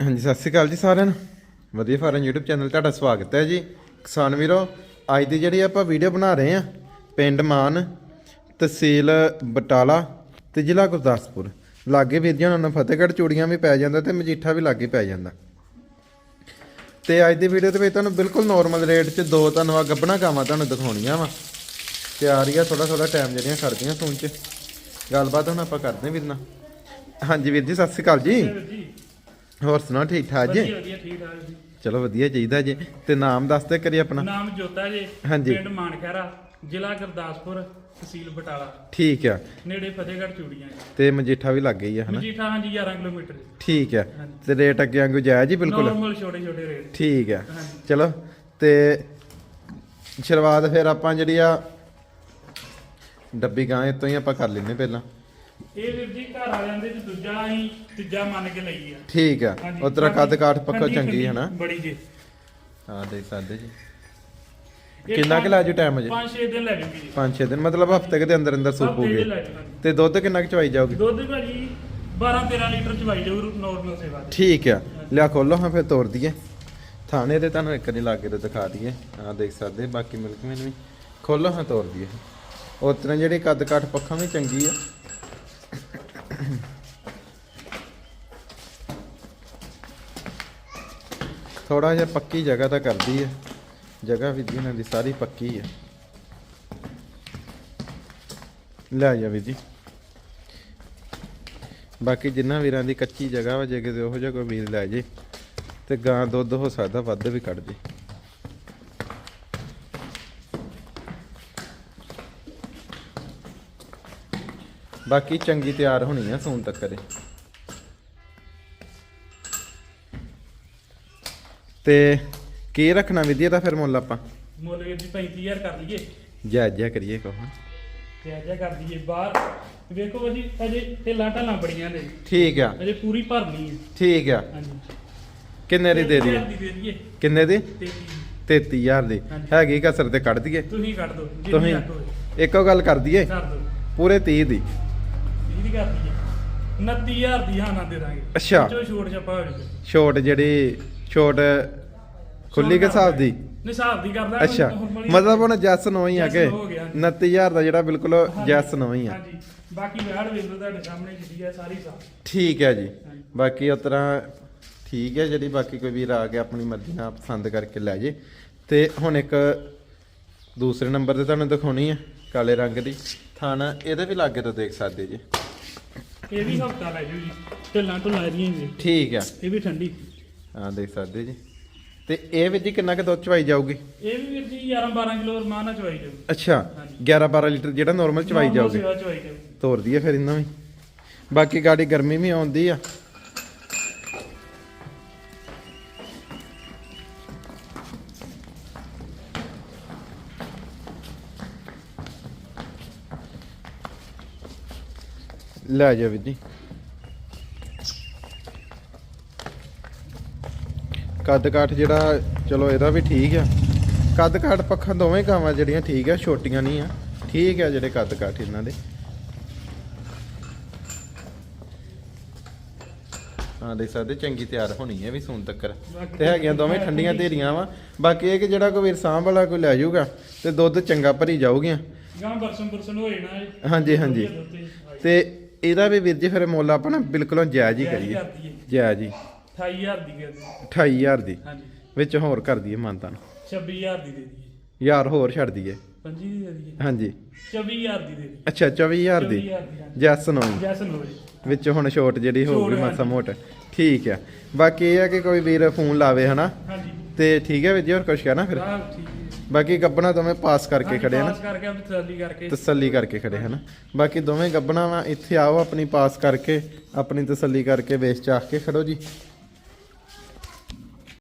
ਹਾਂਜੀ, ਸਤਿ ਸ਼੍ਰੀ ਅਕਾਲ ਜੀ ਸਾਰਿਆਂ ਨੂੰ। ਵਧੀਆ ਫਾਰਮ YouTube ਚੈਨਲ ਤੁਹਾਡਾ ਸਵਾਗਤ ਹੈ ਜੀ। ਕਿਸਾਨ ਵੀਰੋ, ਅੱਜ ਦੀ ਜਿਹੜੀ ਆਪਾਂ ਵੀਡੀਓ ਬਣਾ ਰਹੇ ਆ ਪਿੰਡ ਮਾਨ, ਤਹਿਸੀਲ ਬਟਾਲਾ ਤੇ ਜ਼ਿਲ੍ਹਾ ਗੁਰਦਾਸਪੁਰ। ਲਾਗੇ ਵੀਰ ਜੀ, ਉਹਨਾਂ ਨੂੰ ਫਤਿਹਗੜ੍ਹ ਚੂੜੀਆਂ ਵੀ ਪੈ ਜਾਂਦਾ ਤੇ ਮਜੀਠਾ ਵੀ ਲਾਗੇ ਪੈ ਜਾਂਦਾ। ਤੇ ਅੱਜ ਦੀ ਵੀਡੀਓ ਦੇ ਵਿੱਚ ਤੁਹਾਨੂੰ ਬਿਲਕੁਲ ਨਾਰਮਲ ਰੇਟ 'ਚ ਦੋ ਧੰਨਵਾ ਗੱਬਣਾ ਗਾਵਾਂ ਤੁਹਾਨੂੰ ਦਿਖਾਉਣੀਆਂ ਵਾ। ਤਿਆਰ ਹੀ ਆ ਥੋੜਾ ਥੋੜਾ ਟਾਈਮ ਜਿਹੜੀਆਂ ਕਰਦੀਆਂ ਫੋਨ 'ਚ। ਗੱਲਬਾਤ ਹੁਣ ਆਪਾਂ ਕਰਦੇ ਵੀਰ ਨਾਲ। ਹਾਂਜੀ ਵੀਰ ਜੀ। ਸਤਿ ਸ਼੍ਰੀ ਅਕਾਲ ਜੀ। ਹੋਰ ਸੁਣਾਓ ਠੀਕ ਠਾਕ ਜੀ? ਵਧੀਆ ਵਧੀਆ ਠੀਕ ਠਾਕ ਜੀ। ਚਲੋ ਵਧੀਆ ਚਾਹੀਦਾ ਜੀ। ਤੇ ਨਾਮ ਦੱਸ ਦੇ ਕਰੀ ਆਪਣਾ। ਨਾਮ ਜੋਤਾ ਜੀ ਹਾਂਜੀ। ਪਿੰਡ ਮਾਨਖੈਰਾ ਜ਼ਿਲ੍ਹਾ ਗੁਰਦਾਸਪੁਰ ਤਹਿਸੀਲ ਬਟਾਲਾ। ਠੀਕ ਆ। ਨੇੜੇ ਫਤਿਹਗੜ੍ਹ ਚੂੜੀਆਂ ਜੀ। ਤੇ ਮਜੀਠਾ ਵੀ ਲੱਗ ਗਈ ਆ ਹਨਾ? ਮਜੀਠਾ ਹਾਂਜੀ 11 ਕਿਲੋਮੀਟਰ ਜੀ। ਠੀਕ ਆ। ਤੇ ਰੇਟ ਅੱਗੇ ਵਾਂਗੂ ਜਾਇਜ਼ ਜੀ ਬਿਲਕੁਲ? ਨਾਰਮਲ ਛੋਟੇ ਛੋਟੇ ਰੇਟ। ਠੀਕ ਆ। ਚਲੋ ਤੇ ਸ਼ੁਰੂਆਤ ਫਿਰ ਆਪਾਂ ਜਿਹੜੀ ਆ ਡੱਬੀ ਗਾਂ ਤੋਂ ਹੀ ਆਪਾਂ ਕਰ ਲੈਨੇ ਪਹਿਲਾਂ। ਇਹ ਵੀਰ ਜੀ ਘਰ ਵਾਲਿਆਂ ਦੇ ਚ ਦੂਜਾ ਅਸੀਂ ਤੀਜਾ ਮੰਨ ਕੇ ਲਈ ਆ। ਠੀਕ ਆ। ਹਾਂਜੀ। ਕੱਦ ਕਾਠ ਪੱਕਾ ਚੰਗੀ ਹੈ ਨਾ ਬੜੀ ਜੀ। ਹਾਂ ਦੇਖ ਸਕਦੇ ਜੀ। ਕਿੰਨਾ ਕੁ ਲੈ ਜੂ ਟਾਈਮ ਅਜੇ ਪੰਜ ਛੇ ਦਿਨ ਲੈ ਜੂਗੀ ਜੀ। 5-6 ਦਿਨ ਮਤਲਬ ਹਫ਼ਤੇ ਦੇ ਅੰਦਰ ਅੰਦਰ ਦੇ ਲੈ ਜੂਗੀ। ਤੇ ਦੁੱਧ ਕਿੰਨਾ ਕੁ ਚਵਾਈ ਜਾਊਗੀ? ਦੁੱਧ ਭਾਜੀ 12 13 ਲੀਟਰ ਚਵਾਈ ਜਾਊ ਨਾਰਮਲ ਸੇਵਾ ਦੀ। ਠੀਕ ਆ। ਲਿਆ ਖੋਲੋ ਹਾਂ ਫਿਰ ਤੋੜ ਦਈਏ। ਥਾਣੇ ਤੇ ਤੁਹਾਨੂੰ ਇੱਕ ਵਾਰੀ ਲਾਗੇ ਤੇ ਦਿਖਾ ਦਈਏ। ਆ ਦੇਖ ਸਕਦੇ ਬਾਕੀ ਮਿਲਕ ਮੈਨ ਵੀ। ਖੋਲੋ ਹਾਂ ਤੋੜ ਦਈਏ। ਉਸ ਤਰ੍ਹਾਂ ਜਿਹੜੀ ਕੱਦ ਕਾਠ ਪੱਖਾਂ ਵੀ ਚੰਗੀ ਆ। ਥੋੜਾ ਜਿਹਾ ਪੱਕੀ ਜਗ੍ਹਾ ਤਾਂ ਕਰਦੀ ਹੈ। ਜਗ੍ਹਾ ਵੀ ਜੀ ਇਹਨਾਂ ਦੀ ਸਾਰੀ ਪੱਕੀ ਹੈ। ਲੈ ਜਾ ਵੀ ਜੀ। ਬਾਕੀ ਜਿੰਨਾ ਵੀਰਾਂ ਦੀ ਕੱਚੀ ਜਗ੍ਹਾ ਵਾ, ਜੇ ਕਿਤੇ ਉਹੋ ਜਿਹਾ ਕੋਈ ਵੀਰ ਲੈ ਜੇ ਤੇ ਗਾਂ ਦੁੱਧ ਹੋ ਸਕਦਾ, ਵੱਧ ਵੀ ਕੱਢ ਜੇ। ਬਾਕੀ ਚੰਗੀ ਤਿਆਰ ਹੋਣੀ ਆ ਸੂਨ ਤੱਕ ਦੇ ਤੇ ਕੀ ਰੱਖਣਾ ਵਿਧੀ ਦਾ ਫਿਰ ਮੁੱਲ ਆਪਾਂ? ਮੁੱਲ ਵੀਰ ਜੀ 35000 ਕਰ ਲਈਏ। ਜਾਇਜ਼ ਕਰੀਏ ਕਹੋ ਅਜਾ ਕਰ ਦਈਏ ਬਾਹਰ। ਵੇਖੋ ਜੀ ਅਜੇ ਢਿੱਲਾਂ ਢਾਲਾਂ ਬੜੀਆਂ ਨੇ। ਠੀਕ ਆ। ਅਜੇ ਪੂਰੀ ਭਰਨੀ ਹੈ ਠੀਕ ਆ। ਹਾਂਜੀ। ਕਿੰਨੇ ਦੀ ਦੇ ਦਈਏ? ਕਿੰਨੇ ਦੀ? ਤੇ 33000 ਦੀ। ਹੈਗੀ ਕਸਰ ਤੇ ਕੱਢ ਦਈਏ। ਤੁਸੀਂ ਕੱਢ ਦਿਓ ਤੁਸੀਂ ਇੱਕੋ ਗੱਲ ਕਰ ਦਈਏ? ਕਰ ਦਿਓ। ਪੂਰੇ 30 ਦੀ। 30 ਦੀ ਕਰ ਦਈਏ। 29000 ਦੀ ਹਾਂ ਨਾ ਦੇ ਦਾਂਗੇ। ਅੱਛਾ। ਛੋਟ ਛੱਪਾ ਹੋ ਛੋਟ ਜਿਹੜੀ ਛੋਟ ਖੁੱਲੀ ਕੇ ਹਿਸਾਬ ਦੀ? ਨਹੀਂ ਹਿਸਾਬ ਦੀ ਕਰਦਾ ਅੱਛਾ ਮਤਲਬ ਹੁਣ ਜੈਸ ਨੋ ਹੀ ਆ Just ਕੇ। no ਹੋ ਗਿਆ। 29000 ਦਾ ਜਿਹੜਾ ਬਿਲਕੁਲ। ਜੈਸ ਨੋ ਹੀ ਆ। ਹਾਂਜੀ। ਬਾਕੀ ਵਿਆਹ ਵੇਖ ਲਓ ਤੁਹਾਡੇ ਸਾਹਮਣੇ ਜਿੱਦੀ ਹੈ ਸਾਰੀ ਸਾਫ਼ ਠੀਕ ਹੈ ਜੀ। ਬਾਕੀ ਉਸ ਤਰ੍ਹਾਂ ਠੀਕ ਹੈ ਜਿਹੜੀ ਬਾਕੀ ਕੋਈ ਵੀਰ ਆ ਕੇ ਆਪਣੀ ਮਰਜ਼ੀ ਨਾਲ ਪਸੰਦ ਕਰਕੇ ਲੈ ਜੇ। ਤੇ ਹੁਣ ਇੱਕ ਦੂਸਰੇ ਨੰਬਰ ਤੇ ਤੁਹਾਨੂੰ ਦਿਖਾਉਣੀ ਹੈ ਕਾਲੇ ਰੰਗ ਦੀ। ਥਣ ਇਹਦੇ ਵੀ ਲਾਗੇ ਤੋਂ ਦੇਖ ਸਕਦੇ ਜੀ। ਇਹ ਵੀ ਹਫਤਾ ਲੈ ਜੂ ਜੀ। ਢਿੱਲਾਂ ਢੁੱਲਾਂ ਇਹਦੀਆਂ ਵੀ ਠੀਕ ਆ। ਇਹ ਵੀ ਠੰਡੀ। ਹਾਂ ਦੇਖ ਸਕਦੇ ਜੀ। ਤੇ ਇਹ ਵਿੱਚ ਜੀ ਕਿੰਨਾ ਕੁ ਦੁੱਧ ਚਵਾਈ ਜਾਊਗੀ? ਇਹ ਵੀ ਵੀਰ ਜੀ 11 12 ਕਿਲੋ ਰਮਾਨ ਨਾਲ ਚਵਾਈ ਜਾਊ ਅੱਛਾ ਹਾਂਜੀ। 11 12 ਲੀਟਰ ਜਿਹੜਾ ਨਾਰਮਲ ਚਵਾਈ ਜਾਊਗੀ। ਤੋਰ ਦਈਏ ਫਿਰ ਇਹਨਾਂ ਵੀ। ਬਾਕੀ ਗਾੜੀ ਗਰਮੀ ਵੀ ਆਉਂਦੀ ਆ। ਲੈ ਜਾ ਵੀਰ ਜੀ। ਕੱਦ ਕਾਠ ਜਿਹੜਾ ਚਲੋ ਇਹਦਾ ਵੀ ਠੀਕ ਆ। ਕੱਦ ਕਾਠ ਪੱਖਾਂ ਦੋਵੇਂ ਗਾਵਾਂ ਜਿਹੜੀਆਂ ਠੀਕ ਆ ਛੋਟੀਆਂ ਨਹੀਂ ਆ। ਠੀਕ ਆ ਜਿਹੜੇ ਕੱਦ ਕਾਠ ਇਹਨਾਂ ਦੇ। ਹਾਂ ਦੇਖ ਸਕਦੇ ਚੰਗੀ ਤਿਆਰ ਹੋਣੀ ਹੈ ਵੀ ਸੂਨ ਤੱਕਰ। ਬਾਕੀ ਤੇ ਹੈਗੀਆਂ ਦੋਵੇਂ ਠੰਡੀਆਂ ਧੀਰੀਆਂ ਵਾ। ਬਾਕੀ ਇਹ ਕਿ ਜਿਹੜਾ ਕੋਈ ਵੀਰ ਸਾਂਭ ਵਾਲਾ ਕੋਈ ਲੈ ਜਾਊਗਾ ਤੇ ਦੁੱਧ ਚੰਗਾ ਭਰੀ ਜਾਊਗੀਆਂ। ਗਾਂ ਬਰਸਨ ਬਰਸਨ ਹੋ ਜਾਣਾ। ਹਾਂਜੀ, ਹਾਂਜੀ। ਤੇ ਇਹਦਾ ਵੀ ਵੀਰ ਜੀ ਫਿਰ ਮੁੱਲ ਆਪਾਂ ਨਾ ਬਿਲਕੁਲ ਜਾਇਜ਼ ਹੀ ਕਰੀਏ। ਜਾਇਜ਼ ਹੀ। 28000 ਦੀ ਦਈਏ 28000 ਦੀ? ਹਾਂਜੀ। ਵਿੱਚ ਹੋਰ ਕਰ ਦਈਏ ਮਾਨਤਾ ਨੂੰ। 26000 ਦੀ ਦੇ ਦਈਏ। ਯਾਰ ਹੋਰ ਛੱਡ ਦਈਏ। 25 ਦੀ ਦੇ ਦਈਏ। ਹਾਂਜੀ। 24000 ਦੀ ਦੇ ਦਈਏ। ਅੱਛਾ 24000 ਦੀ? 24000 ਦੀ ਹਾਂਜੀ। ਜੈਸ ਨੋ ਜੈਸਨ ਹੋ ਜੀ ਵਿੱਚ ਹੁਣ ਛੋਟ ਜਿਹੜੀ ਹੋਊਗੀ ਛੋਟ, ਮਾਸਾ। ਮੋਟ। ਠੀਕ ਆ। ਬਾਕੀ ਇਹ ਆ ਕਿ ਕੋਈ ਵੀਰ ਫੋਨ ਲਾਵੇ ਹਨਾ? ਹਾਂਜੀ। ਤੇ ਠੀਕ ਹੈ ਵੀਰ ਜੀ ਹੋਰ ਕੁਝ ਕਹਿਣਾ ਫਿਰ? ਹਾਂ ਠੀਕ ਹੈ। ਬਾਕੀ ਗੱਬਣਾ ਦੋਵੇਂ ਪਾਸ ਕਰਕੇ ਹਾਂਜੀ, ਖੜੇ ਹਨ ਪਾਸ ਕਰਕੇ ਤਸੱਲੀ ਕਰਕੇ। ਤਸੱਲੀ ਕਰਕੇ ਖੜੇ ਹਨ? ਬਾਕੀ ਦੋਵੇਂ ਗੱਬਣਾ ਵਾ ਇੱਥੇ ਆਓ ਆਪਣੀ ਪਾਸ ਕਰਕੇ ਆਪਣੀ ਤਸੱਲੀ ਕਰਕੇ ਵੇਚ ਚਾਖ ਕੇ ਖੜੋ ਜੀ।